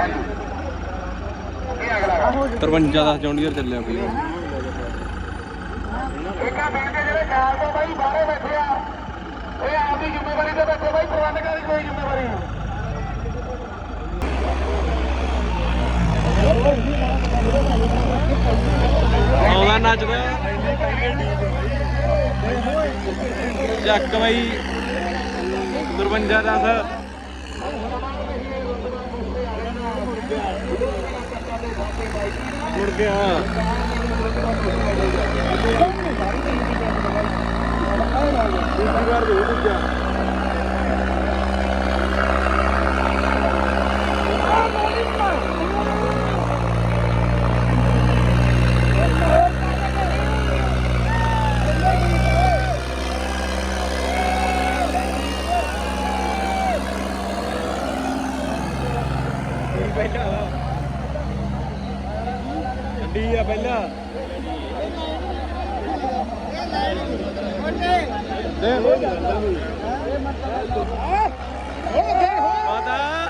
ਹਾਂਜੀ ਇਹ ਅਗਲਾ ਗਾ 53 ਦਾ ਜੌਂਡੀਅਰ ਚੱਲਿਆ ਬਈ ਇੱਕ ਆ ਵੀਰ ਦੇ ਜਿਹੜੇ ਨਾਲ ਤੋਂ ਬਾਈ ਬਾਹਰੇ ਬੈਠੇ ਆ ਇਹ ਆਪਦੀ ਜ਼ਿੰਮੇਵਾਰੀ ਤੇ ਬੈਠੇ ਬਾਈ ਪ੍ਰਬੰਧਕਾਂ ਦੀ ਕੋਈ ਜ਼ਿੰਮੇਵਾਰੀ ਨਹੀਂ। ਆਉਂਦਾ ਨੱਚਦਾ ਚੱਕ ਬਈ। 53 ਦਾ ਮੁੜ ਗਿਆ। ਦੂਜੀ ਵਾਰ ਦੇ ਦੂਜਾ ਗੱਡੀ ਆ ਪਹਿਲਾਂ। ਪਤਾ ਰਿੰਕੂ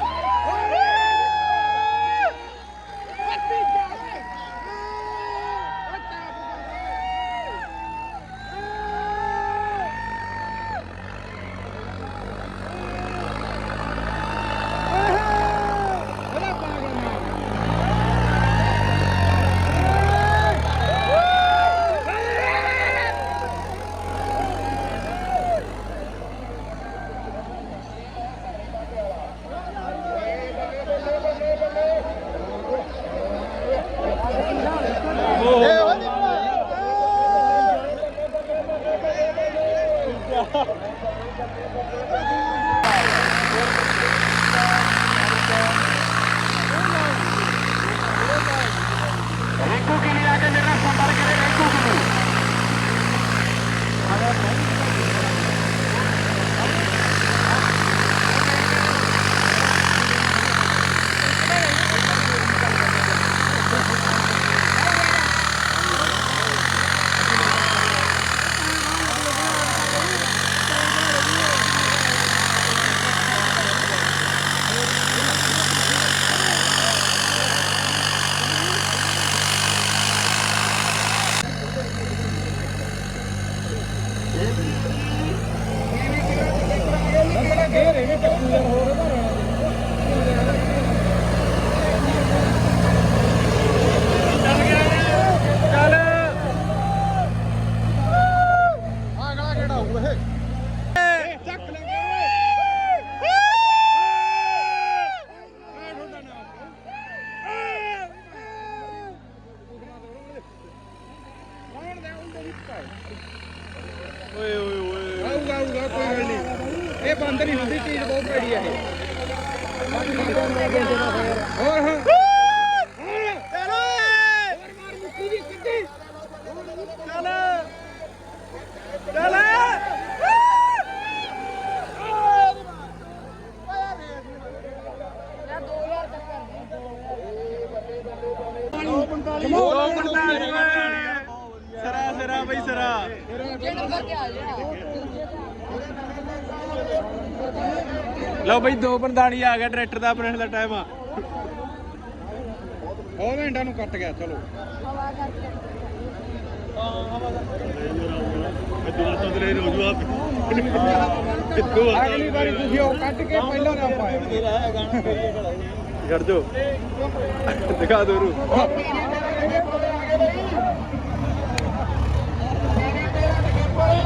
sempre. ਆਊਗਾ ਕੋਈ ਗੱਲ ਨਹੀਂ ਇਹ ਬੰਦ ਨਹੀਂ ਹੁੰਦੀ ਚੀਜ਼ ਬਹੁਤ ਭੈੜੀ ਆ ਇਹ। ਹੋਰ ਹਾਂ ਚਲੋ ਹੋਰ। ਮਾਰ ਮੁੱਕੀ ਦੀ ਸਿੱਧੀ ਚੱਲ ਚੱਲ ਸਰਾ ਸਰਾ ਬਈ ਸਰਾ। ਲਓ ਬਈ 2:45 ਆ ਗਿਆ ਟਰੈਕਟਰ ਦਾ ਆਪਰੇਸ਼ਨ ਦਾ ਟਾਈਮ ਆ। ਉਹ ਘੰਟਾ ਨੂੰ ਕੱਟ ਗਿਆ ਚਲੋ। ਹਵਾ ਕਰਕੇ ਹਾਂ ਹਵਾ ਕਰਕੇ ਅਗਲੀ ਵਾਰੀ ਤੁਸੀਂ ਉਹ ਕੱਟ ਕੇ ਪਹਿਲਾਂ ਨਾ ਪਾਇਓ। ਛੱਡ ਦਿਓ ਦਿਖਾ ਦੋ ਰੂ ਮੇਰੇ ਤੇਰਾ ਲੱਗੇ ਪਰੇ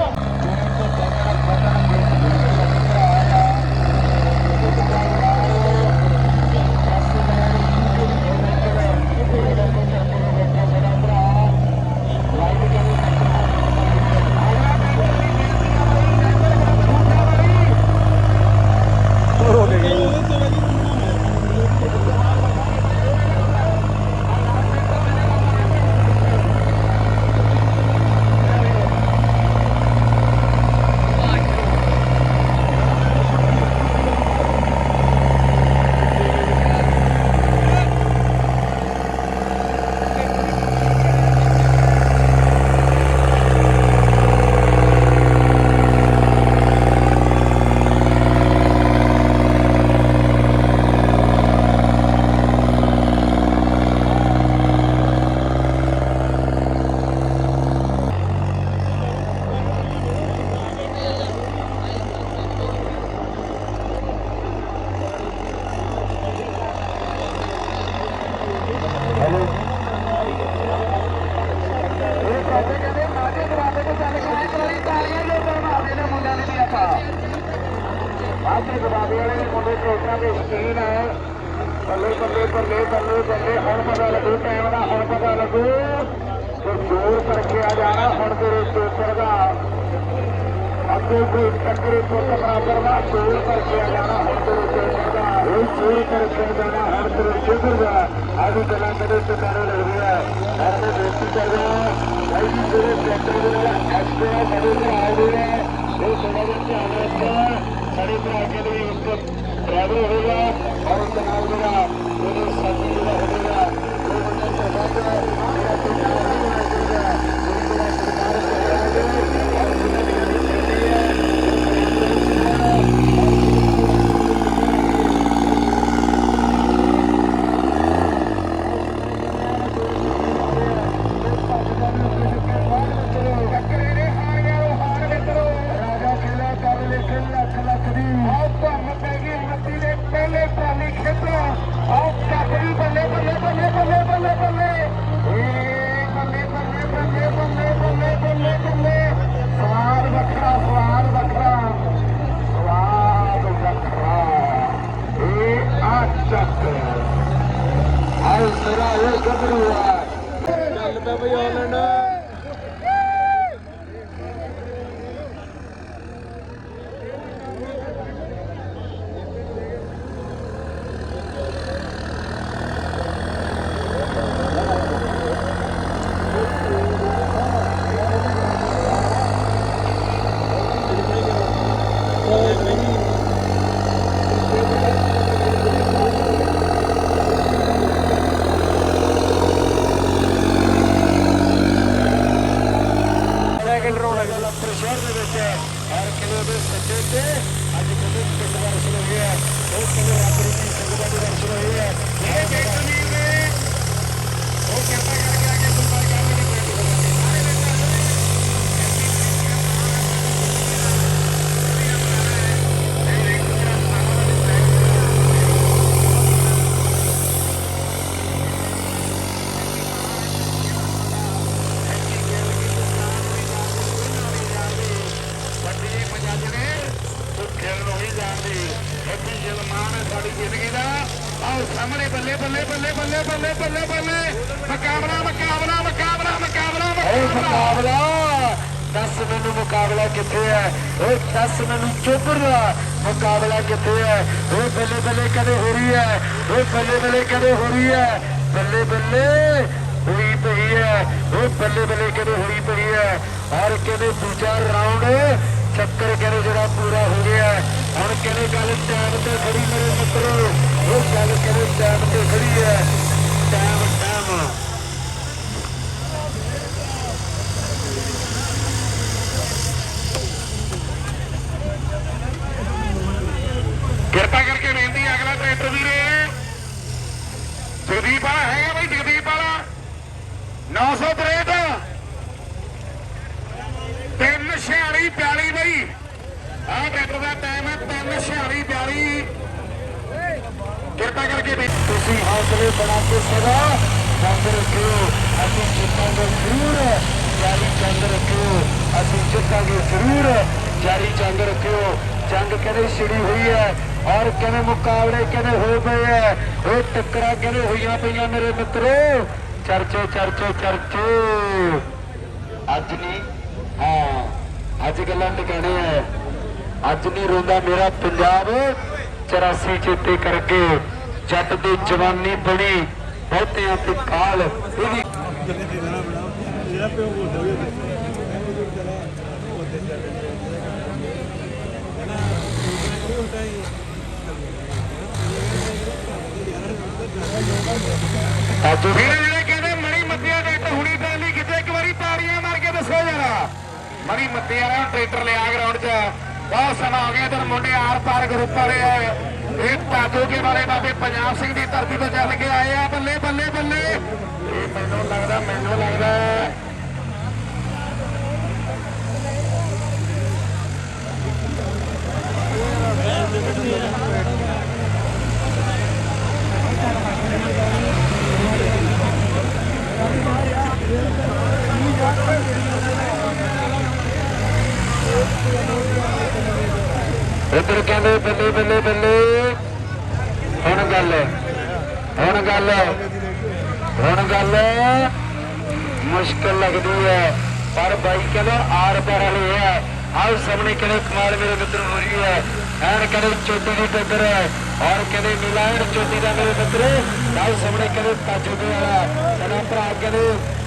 ਤੀਨ ਬੱਲੇ ਬੱਲੇ ਬੱਲੇ ਬੱਲੇ ਬੱਲੇ ਹੁਣ ਪਤਾ ਲੱਗੂ ਟਾਈਮ ਦਾ, ਹੁਣ ਪਤਾ ਲੱਗੂ। ਤੇ ਜ਼ੋਰ ਕਰਕੇ ਆ ਜਾਣਾ ਹੁਣ ਤੇਰੇ ਚੋਪਰ ਦਾ। ਅੱਗੇ ਕੋਈ ਟੱਕਰੇ ਪੁੱਤ ਬਰਾਬਰ ਦਾ, ਜ਼ੋਰ ਕਰਕੇ ਆ ਜਾਣਾ ਹੁਣ ਤੇਰੇ ਚੋਪਰ ਦਾ। ਉਹ ਜ਼ੋਰ ਕਰਕੇ ਜਾਣਾ ਹੁਣ ਤੇਰੇ ਚੋਪਰ ਦਾ। ਆਦੀ ਗੱਲਾਂ ਕਦੇ ਟਿਕਾਣੇ ਲੱਗਦੇ ਆ। ਹਰ ਮੈਂ ਬੇਨਤੀ ਕਰਦਾ ਜੀ ਤੇਰੇ ਟਰੈਕਟਰ ਦੇ ਨਾਲ ਐਕਸਟਰਾ ਬੜੇ ਭਰਾ ਆਉਂਦੇ ਨੇ ਉਹ ਥੋੜਾ ਜਿਹਾ ਧਿਆਨ ਰੱਖਿਆ ਸਾਡੇ ਭਰਾ ਕੇ ਲਈ ਉਸ ਦੇ ਨਾਲ ਜਿਹੜਾ ਉਹਦੇ ਸਾਥੀ ਜਿਹੜਾ ਹੋਵੇਗਾ ਉਹ ਬੰਦਾ ਤੁਹਾਡਾ ਜਿਹੜਾ ਕੋਈ ਨਾਮ ਨਹੀਂ ਹੋਣਾ ਚਾਹੀਦਾ ਜਿਹੜਾ ਸਰਕਾਰ ਹੋਵੇਗਾ ਔਰ ਜਿਹਨਾਂ ਦੀ ਗੱਡੀ ਚੱਲਦੀ ਹੈ ਟੱਕਰੇ ਨੇ ਹਾਰੀਆਂ ਉਹ ਹਾਰ ਮਿੱਤਰੋ ਰਾਜਾ ਕਿਲਾ ਕਰ ਲਿਖਣ ਲੱਖ ਲੱਖ ਦੀ ਆਹ ਧੰਮ ਪੈ ਗਈ ਮੱਤੀ ਦੇ ਪਹਿਲੇ ਪਾਲੀ ਖੇਤੋਂ ਆਹ ਕਾਕਰੀ ਬੱਲੇ ਬੱਲੇ ਬੱਲੇ ਬੱਲੇ ਬੱਲੇ ਬੱਲੇ ਏ ਬੱਲੇ ਬੱਲੇ ਬੱਲੇ ਬੱਲੇ ਬੱਲੇ ਬੱਲੇ ਬੱਲੇ ਸਵਾਦ ਵੱਖਰਾ ਸਵਾਦ ਵੱਖਰਾ ਸਵਾਦ ਵੱਖਰਾ ਏ ਆ ਚੱਕ ਆਏ ਮੇਰਾ ਇਹ ਗੱਭਰੂ ਆ ਚੱਲ ਪਿਆ ਬਈ ਆਨਲਾਈਨ ਸੈਕਿੰਡ ਰੋਡ ਲੱਪਰ ਸ਼ਹਿਰ ਦੇ ਵਿੱਚ ਹਰ ਕਿਲੋ ਦੇ ਸੱਜੇ ਤੇ ਅੱਜ ਕਿਲੋ ਪਿੰਡ ਦਾ ਰਸਲ ਹੋਈ ਹੈ ਉਹ ਕਿਲੋ ਰਾਬਰੀ ਦੀ ਸੰਗਤਾਂ ਦੀ ਰਸਲ ਹੋਈ ਹੈ ਇਹ ਦੇਖ ਵੀਰ ਨੇ ਉਹ ਕਿਰਪਾ ਕਰਕੇ ਆ ਕੇ ਸੰਪਰਕ ਕਰ ਲੈਣੀ ਪਿੰਡ ਵੱਡੀ ਪੰਜਾਬੀ ਨੇ ਉਹ ਖੇਲ ਨੂੰ ਹੀ ਜਾਣਦੀ ਹੈਪੀ ਜਲਮਾਨ ਸਾਡੀ ਜ਼ਿੰਦਗੀ ਦਾ। ਆਓ ਸਾਹਮਣੇ ਬੱਲੇ ਬੱਲੇ ਬੱਲੇ ਬੱਲੇ ਬੱਲੇ ਬੱਲੇ ਬੱਲੇ। ਮੁਕਾਬਲਾ ਮੁਕਾਬਲਾ ਮੁਕਾਬਲਾ ਮੁਕਾਬਲਾ ਮੁਕਾਬਲਾ। ਦੱਸ ਮੈਨੂੰ ਮੁਕਾਬਲਾ ਕਿੱਥੇ ਹੈ? ਉਹ ਦੱਸ ਮੈਨੂੰ ਚੋਬਰ ਮੁਕਾਬਲਾ ਕਿੱਥੇ ਹੈ? ਓਏ ਬੱਲੇ ਬੱਲੇ ਕਦੇ ਹੋ ਰਹੀ ਹੈ? ਉਹ ਬੱਲੇ ਬੱਲੇ ਕਦੇ ਹੋ ਰਹੀ ਹੈ? ਬੱਲੇ ਬੱਲੇ ਹੋਈ ਪਈ ਹੈ। ਉਹ ਬੱਲੇ ਬੱਲੇ ਕਦੇ ਹੋਈ ਪਈ ਹੈ? ਔਰ ਕਹਿੰਦੇ ਦੂਜਾ ਰਾਉਂਡ ਚੱਕਰ ਕਹਿੰਦੇ ਹੈ। ਗੱਲ ਟਾਈਮ ਤੇ ਖੜੀ ਮੇਰੇ ਮਿੱਤਰੋ? ਉਹ ਗੱਲ ਕਹਿੰਦੇ ਟਾਈਮ ਤੇ ਖੜੀ ਹੈ? ਟਾਈਮ ਟਾਈਮ ਕਿਰਪਾ ਕਰਕੇ ਬੇਨਤੀ ਹੈ, ਅਗਲਾ ਟਰੈਕਟਰ ਵੀਰੇ। ਜਗਦੀਪ ਵਾਲਾ ਹੈਗਾ ਬਈ ਜਗਦੀਪ ਵਾਲਾ। 963 ਤਿੰਨ 46 42 ਬਈ ਆਹ ਟਰੈਕਟਰ ਦਾ ਟਾਈਮ ਹੈ 3 46 42 ਕਿਰਪਾ ਕਰਕੇ ਤੁਸੀਂ ਹੌਸਲੇ ਬਣਾ ਕੇ ਸਦਾ ਚੰਦ ਰੱਖਿਓ ਅਸੀਂ ਜਿੱਤਾਂਗੇ ਜ਼ਰੂਰ ਜਾਰੀ ਚੰਦ ਰੱਖਿਓ ਅਸੀਂ ਜਿੱਤਾਂਗੇ ਜ਼ਰੂਰ ਜਾਰੀ ਚੰਦ ਰੱਖਿਓ। ਜੰਗ ਕਹਿੰਦੇ ਛਿੜੀ ਹੋਈ ਹੈ? ਔਰ ਕਹਿੰਦੇ ਮੁਕਾਬਲੇ ਕਹਿੰਦੇ ਹੋਏ ਪਏ ਹੈ ਉਹ ਟੱਕਰਾਂ ਕਹਿੰਦੇ ਹੋਈਆਂ ਪਈਆਂ ਮੇਰੇ ਮਿੱਤਰੋ? ਚਰਚੇ ਚਰਚੇ ਚਰਚੇ ਅੱਜ ਨਹੀਂ, ਹਾਂ, ਅੱਜ ਗੱਲਾਂ ਟਿਕਾਣੇ ਹੈ। ਅੱਜ ਨਹੀਂ ਰੋਂਦਾ ਮੇਰਾ ਪੰਜਾਬ 84 ਚੇਤੇ ਕਰਕੇ ਜੱਟ ਦੀ ਜਵਾਨੀ ਬਣੀ, ਬਹੁਤਿਆਂ ਤੇ ਕਾਲ ਇਹਦੀ ਅੱਜ ਵੀਰੇ ਜਿਹੜੇ ਕਹਿੰਦੇ ਮਣੀ ਮੱਤਿਆ ਟਰੈਕਟਰ ਹੁਣੀ ਪਹਿਲੀ ਕਿਤੇ ਇੱਕ ਵਾਰੀ ਤਾੜੀਆਂ ਮਾਰ ਕੇ ਦੱਸੋ ਜਰਾ। ਮਣੀ ਮੱਤੇ ਵਾਲਾ ਟਰੈਕਟਰ ਲਿਆ ਗਰਾਊਂਡ 'ਚ। ਬਹੁਤ ਸਮਾਂ ਹੋ ਗਿਆ ਇਧਰ ਮੁੰਡੇ ਆਰ ਪਾਰ ਗਰੁੱਪ ਵਾਲੇ ਆ ਇਹ ਤਾਜੋ ਕੇ ਬਾਰੇ ਬਾਬੇ ਪੰਜਾਬ ਸਿੰਘ ਦੀ ਧਰਤੀ ਤੋਂ ਚੱਲ ਕੇ ਆਏ ਆ। ਬੱਲੇ ਬੱਲੇ ਬੱਲੇ। ਮੈਨੂੰ ਲੱਗਦਾ ਮੈਨੂੰ ਲੱਗਦਾ ਇੱਧਰ ਕਹਿੰਦੇ ਬੱਲੇ ਬੱਲੇ ਬੱਲੇ। ਹੁਣ ਗੱਲ ਹੁਣ ਗੱਲ ਹੁਣ ਗੱਲ। ਮੁਸ਼ਕਲ ਲੱਗਦੀ ਹੈ, ਪਰ ਬਾਈ ਕਹਿੰਦਾ ਆਰ ਪਾਰ ਵਾਲੇ ਹੈ। ਆਹ ਸਾਹਮਣੇ ਕਹਿੰਦੇ ਕਮਾਲ ਮੇਰੇ ਮਿੱਤਰ ਹੋ ਰਹੀ ਹੈ। ਐਨ ਕਹਿੰਦੇ ਚੋਟੀ ਦੀ ਟੱਕਰ ਹੈ। ਔਰ ਕਹਿੰਦੇ ਮਿਲਾਨ ਚੋਟੀ ਦਾ ਮੇਰੇ ਮਿੱਤਰ। ਆਹ ਸਾਹਮਣੇ ਕਹਿੰਦੇ ਤਾਜੂਦੇ ਵਾਲਾ ਸਾਡਾ ਭਰਾ ਕਹਿੰਦੇ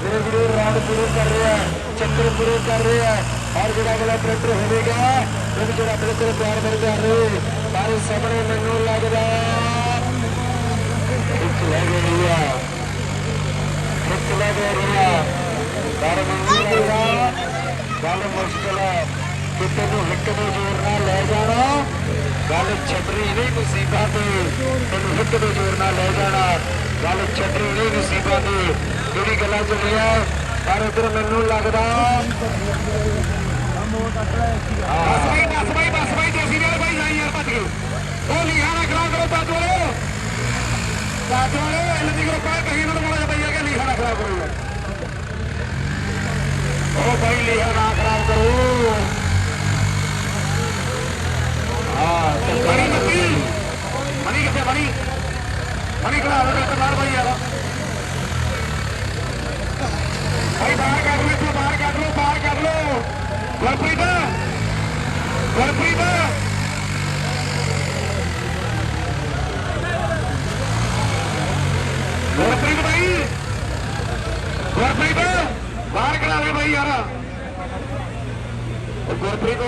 ਮੇਰੇ ਵੀਰੋ ਰਾਉਂਡ ਪੂਰੇ ਕਰ ਰਿਹਾ ਚੱਕਰ ਪੂਰੇ ਕਰ ਰਿਹਾ ਔਰ ਜਿਹੜਾ ਅਗਲਾ ਟਰੈਕਟਰ ਹੋਵੇਗਾ ਉਹ ਜਿਹੜਾ ਆਪਣੇ ਕੋਲ ਪਿਆਰ ਮੇਰੇ ਕਰ ਰਹੇ ਪਰ ਸਾਹਮਣੇ ਮੈਨੂੰ ਲੱਗਦਾ ਇੱਕ ਲੈ ਗਈ ਆ ਇੱਕ ਲੈ ਗਈ ਆ ਪਰ ਮੈਨੂੰ ਲੱਗਦਾ ਗੱਲ ਮੁਸ਼ਕਲ ਹੈ ਕਿ ਤੈਨੂੰ ਹਿੱਕ ਦੇ ਜ਼ੋਰ ਨਾਲ ਲੈ ਜਾਣਾ ਗੱਲ ਛੱਡਣੀ ਨਹੀਂ ਮੁਸੀਬਤਾਂ ਤੇ ਤੈਨੂੰ ਹਿੱਕ ਦੇ ਜ਼ੋਰ ਨਾਲ ਲੈ ਜਾਣਾ ਗੱਲ ਛੱਡਣੀ ਨਹੀਂ ਮੁਸੀਬਤਾਂ ਤੇ ਜਿਹੜੀ ਗੱਲਾਂ ਚੱਲੀਆਂ ਪਰ ਉਧਰ ਮੈਨੂੰ ਲੱਗਦਾ ਬਸ ਬਾਈ ਬਸ ਬਾਈ ਬਸ ਬਾਈ, ਦੇਸੀ ਵਾਲੇ ਬਾਈ ਜਾਈ ਯਾਰ ਭੱਜ ਗਏ। ਉਹ ਲਿਖਾ ਨਾ ਖਰਾਬ ਕਰੋ ਬਾਜੂ ਵਾਲੇ। ਬਾਜੂ ਵਾਲੇ ਇਹਨਾਂ ਦੀ ਗਰੁੱਪ ਹੈ, ਕਹੀਂ ਇਹਨਾਂ ਨੂੰ ਮੋੜਾ ਬਈਆ ਕਿ ਲਿਖਾ ਨਾ ਖਰਾਬ ਕਰੋ ਉਹ ਬਾਈ ਲਿਖਾ ਖਰਾਬ ਕਰੋ। ਹਾਂ ਮਣੀ ਮੱਤੀ ਬਣੀ ਕਿੱਥੇ ਮਣੀ ਮਣੀ ਖੜਾ ਹੋ ਕੇ ਬਾਈ ਯਾਰ। ਭਾਈ ਬਾਹਰ ਕੱਢ ਲੋ ਇੱਥੋਂ, ਬਾਹਰ ਕੱਢ ਲੋ ਬਾਹਰ ਕੱਢ ਲੋ ਗੁਰਪ੍ਰੀਤ ਗੁਰਪ੍ਰੀਤ। ਗੁਰਪ੍ਰੀਤ ਭਾਈ ਗੁਰਪ੍ਰੀਤ, ਬਾਹਰ ਕਢਾ ਲੈ ਭਾਈ ਯਾਰ। ਗੁਰਪ੍ਰੀਤ,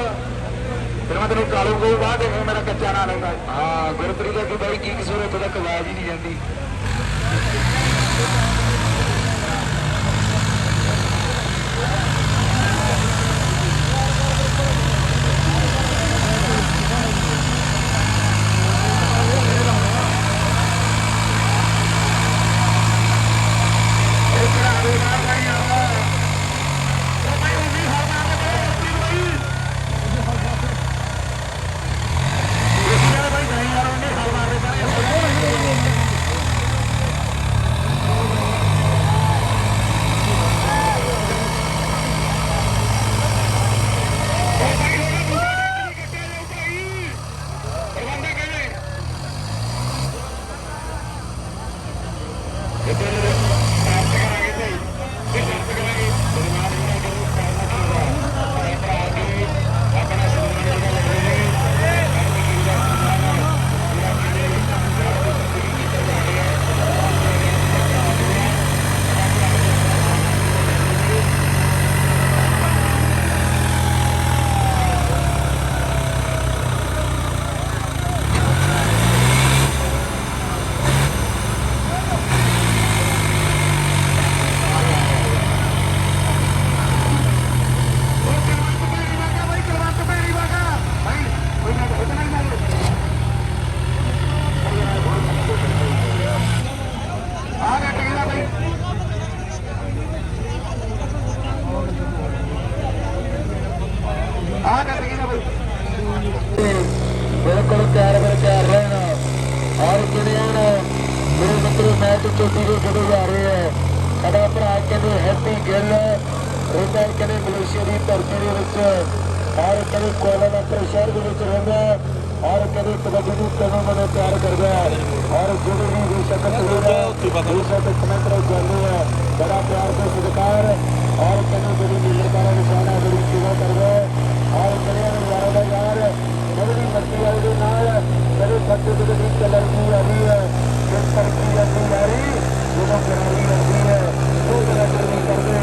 ਫਿਰ ਮੈਂ ਤੈਨੂੰ ਕਾਲੂ ਕੋਈ ਬਾਹਰ ਦੇਖੋ ਮੇਰਾ ਕੱਚਾ ਨਾ ਲੈਂਦਾ। ਹਾਂ, ਗੁਰਪ੍ਰੀਤ ਅੱਗੇ ਬਾਈ, ਕੀ ਕਸੂਰ ਉੱਥੇ ਤੱਕ ਆਵਾਜ਼ ਹੀ ਨਹੀਂ ਜਾਂਦੀ। ਔਰ ਕਹਿੰਦੇ ਕੋਲਾਲੰਪਰ ਸ਼ਹਿਰ ਦੇ ਵਿੱਚ ਰਹਿੰਦਾ ਹੈ। ਔਰ ਕਹਿੰਦੇ ਕਬੱਡੀ ਨੂੰ ਤਨੋਂ ਮਨੋਂ ਤਿਆਰ ਕਰਦਾ ਹੈ। ਔਰ ਜਿਹੜੇ ਵੀ ਵਿਸ਼ਵ ਕੱਪ ਹੋਇਆ ਵਿਸ਼ਵ ਕੱਪ ਸਮੇਤ ਜਾਂਦੇ ਹੈ ਬੜਾ ਪਿਆਰ ਤੇ ਸਤਿਕਾਰ ਔਰ ਕਹਿੰਦੇ ਜਿਹੜੀ ਮਿਲਰਦਾਰਾ ਨਿਸ਼ਾਨਾ ਬੜੀ ਸੇਵਾ ਕਰਦਾ ਹੈ ਔਰ ਨੂੰ ਯਾਰਾਂ ਦਾ ਯਾਰ ਜਿਹੜੀ ਮੱਤੀ ਵਾਲੇ ਦੇ ਨਾਲ ਮੇਰੇ ਬੱਚੇ ਦੇ ਵਿੱਚ ਕਲਰ ਦੀ ਆ ਰਹੀ ਹੈ ਇਸ ਤਰ੍ਹਾਂ ਦੀ ਯਾਰੀ ਜਦੋਂ ਕਰਾਰੀ ਹੁੰਦੀ ਹੈ ਉਹ ਜਿਹੜਾ ਕਰਨੀ ਕਰਦੇ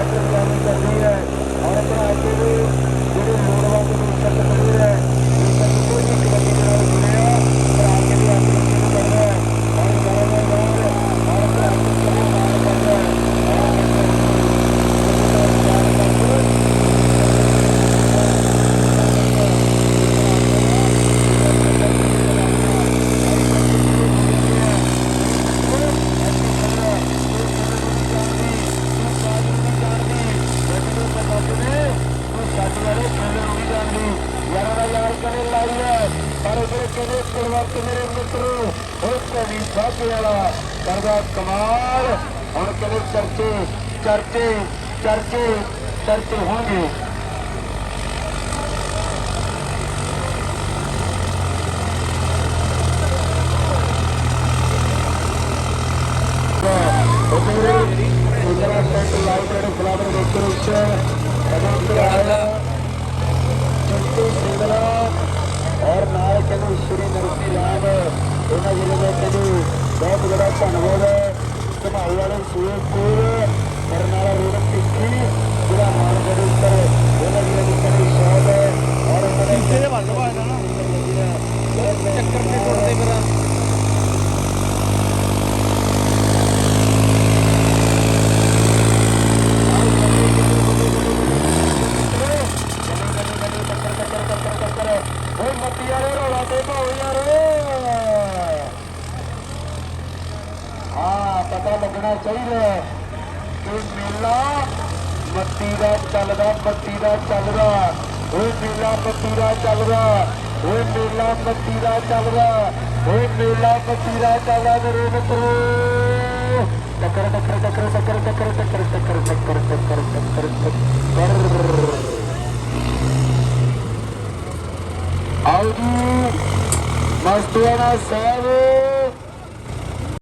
ਐਕਟਰ ਜਾਨੀ ਕਰਦੀ ਹੈ ਔਰ ਆਪਣਾ ਅੱਗੇ ਵੀ ਜਿਹੜੇ ਲੋੜਵੰਦ ਨੂੰ ਸੱਤ ਆਪਣੇ ਕਦੇ ਪਰਿਵਾਰ ਤੇ ਮੇਰੇ ਮਿੱਤਰੋ ਉਹ ਵੀ ਸਾਧੇ ਵਾਲਾ ਕਰਦਾ ਕਮਾਲ ਹੁਣ ਕਹਿੰਦੇ ਚਰਚੇ ਚਰਚੇ ਚਰਚੇ ਚਰਚੇ ਹੋਣਗੇ Thank you. ਔਰ ਨਾਲ ਕਹਿੰਦੇ ਸ਼੍ਰੀ ਨਰਸੀ ਰਾਮ ਉਹਨਾਂ ਜਿਹੜੇ ਨੇ ਕਹਿੰਦੇ ਬਹੁਤ ਬੜਾ ਧੰਨਵਾਦ ਹੈ। ਘਮਾਈ ਵਾਲੇ ਕੋਲ ਬਰਨਾਲਾ ਰੋਡ ਟਿੱਕੀ ਜਿਹੜਾ ਮਾਰਕੀਟ ਉੱਪਰ ਉਹਨਾਂ ਦੀ ਨਿਕਲੀ ਸ਼ਾਪ ਹੈ। ਔਰ ਉਹਨਾਂ ਦੇ ਵੱਲ ਵਾਜਦਾ ਨਾ ਚੱਕਰ ਤੇ ਟੁੱਟਦੇ ਮੇਰਾ ਮੱਤੀ ਵਾਲੇ ਰੋਲਾ ਤੇ ਭਾਉ ਯਾਰ ਹਾਂ ਪਤਾ ਲੱਗਣਾ ਚਾਹੀਦਾ ਹੈ ਕਿ ਮੇਲਾ ਮੱਤੀ ਦਾ ਚੱਲਦਾ ਮੱਤੀ ਦਾ ਚੱਲਦਾ ਓਏ ਮੇਲਾ ਮੱਤੀ ਦਾ ਚੱਲਦਾ ਓਏ ਮੇਲਾ ਮੱਤੀ ਦਾ ਚੱਲਦਾ ਓਏ ਮੇਲਾ ਮੱਤੀ ਦਾ ਚੱਲਦਾ ਮੇਰੇ ਮਿੱਤਰੋ ਟੱਕਰ ਟੱਕਰ ਟੱਕਰ ਟੱਕਰ ਟੱਕਰ ਟੱਕਰ ਟੱਕਰ ਟੱਕਰ ਟੱਕਰ ਟੱਕਰ ਟੱਕਰ Audi Mastuana Savo.